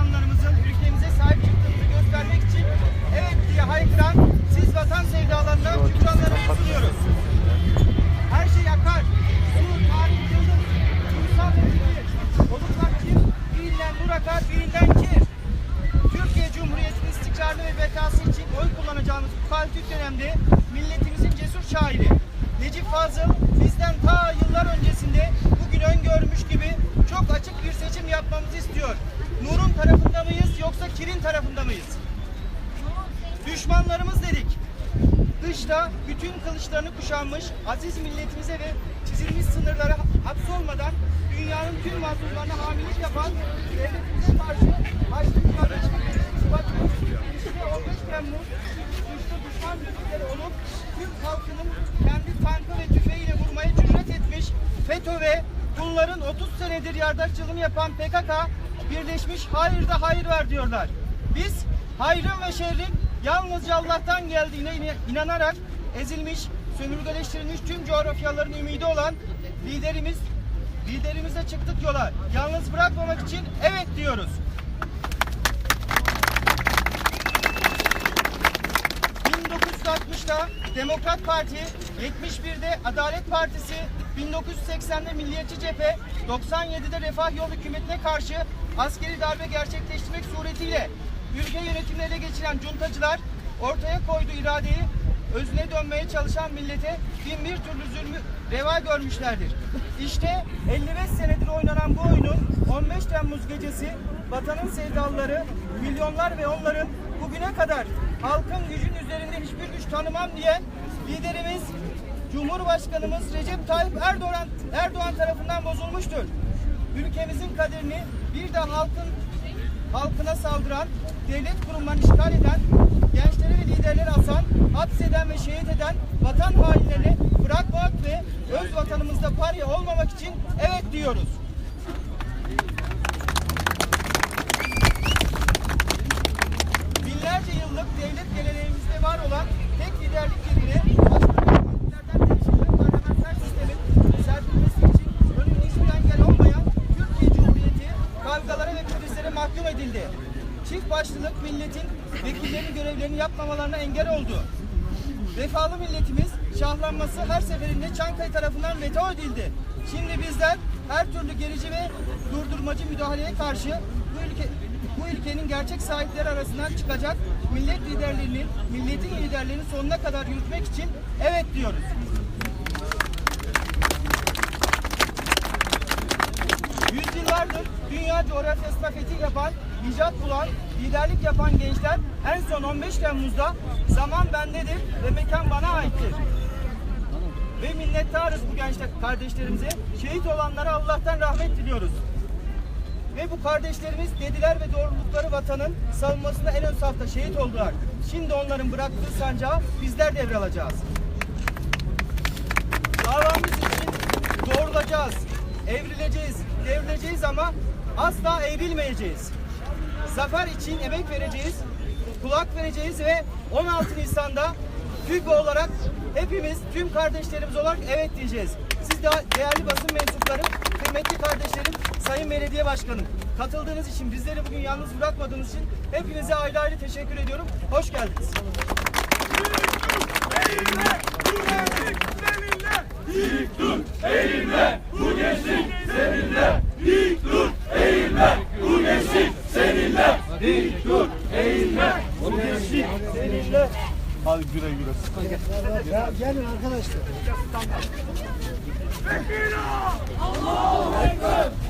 düşmanlarımızın ülkemize sahip çıktığımızı göstermek için evet diye haykıran siz vatan sevdalarına şükranlarımızı sunuyoruz. Her şey yakar. Su, tarih, yıldız, kumsal ve fikir. Oluklar kim? Birinden nur akar, birinden kir. Türkiye Cumhuriyeti'nin istikrarlı ve bekası için oy kullanacağımız bu kaotik dönemde milletimizin cesur şairi Necip Fazıl bizden ta yıllar öncesinde bugün öngörmüş gibi çok açık bir seçim yapmamızı istiyor. Nur'un tarafında mıyız yoksa kirin tarafında mıyız? Düşmanlarımız dedik. Dışta bütün kılıçlarını kuşanmış aziz milletimize ve çizilmiş sınırlara hapsolmadan dünyanın tüm mazlumlarına hamilik yapan devletimize karşı Haçlı kardeşlik bunların 30 senedir yardakçılığını yapan PKK birleşmiş hayır da hayır var diyorlar. Biz hayrın ve şerrin yalnızca Allah'tan geldiğine ine- inanarak ezilmiş, sömürgeleştirilmiş tüm coğrafyaların ümidi olan liderimiz liderimize çıktık yola. Yalnız bırakmamak için evet diyoruz. 1960'da Demokrat Parti, 71'de Adalet Partisi, 1980'de Milliyetçi Cephe, 97'de Refah Yol hükümetine karşı askeri darbe gerçekleştirmek suretiyle ülke yönetimini ele geçiren cuntacılar ortaya koyduğu iradeyi özüne dönmeye çalışan millete bin bir türlü zulmü reva görmüşlerdir. İşte 55 senedir oynanan bu oyunun 15 Temmuz gecesi vatanın sevdalıları, milyonlar ve onların bugüne kadar halkın gücün üzerinde hiçbir güç tanımam diyen liderimiz Cumhurbaşkanımız Recep Tayyip Erdoğan Erdoğan tarafından bozulmuştur. Ülkemizin kaderini bir de halkın halkına saldıran, devlet kurumlarını işgal eden, gençleri ve liderleri asan, hapseden ve şehit eden vatan hainlerini bırakmak ve öz vatanımızda parya olmamak için evet diyoruz. Edildi. Çift başlılık milletin vekillerinin görevlerini yapmamalarına engel oldu. Vefalı milletimiz şahlanması her seferinde Çankaya tarafından veto edildi. Şimdi bizler her türlü gerici ve durdurmacı müdahaleye karşı bu ülke bu ülkenin gerçek sahipleri arasından çıkacak millet liderlerinin, milletin liderlerini sonuna kadar yürütmek için evet diyoruz. Yüzyıllardır dünya coğrafya stafeti yapan, icat bulan, liderlik yapan gençler en son 15 Temmuz'da zaman bendedir ve mekan bana aittir. Ve minnettarız bu genç kardeşlerimize. Şehit olanlara Allah'tan rahmet diliyoruz. Ve bu kardeşlerimiz dediler ve doğrulukları vatanın savunmasında en ön safta şehit oldular. Şimdi onların bıraktığı sancağı bizler devralacağız. Davamız için doğrulacağız, evrileceğiz, devrileceğiz ama asla evrilmeyeceğiz. Zafer için emek vereceğiz, kulak vereceğiz ve 16 Nisan'da TÜGVA olarak hepimiz tüm kardeşlerimiz olarak evet diyeceğiz. Siz de değerli basın mensupları, kıymetli kardeşlerim, Sayın Belediye Başkanım katıldığınız için, bizleri bugün yalnız bırakmadığınız için hepinize ayrı ayrı teşekkür ediyorum. Hoş geldiniz. Seninle Hadi güle güle. Ya gelin arkadaşlar. Kolay gelsin.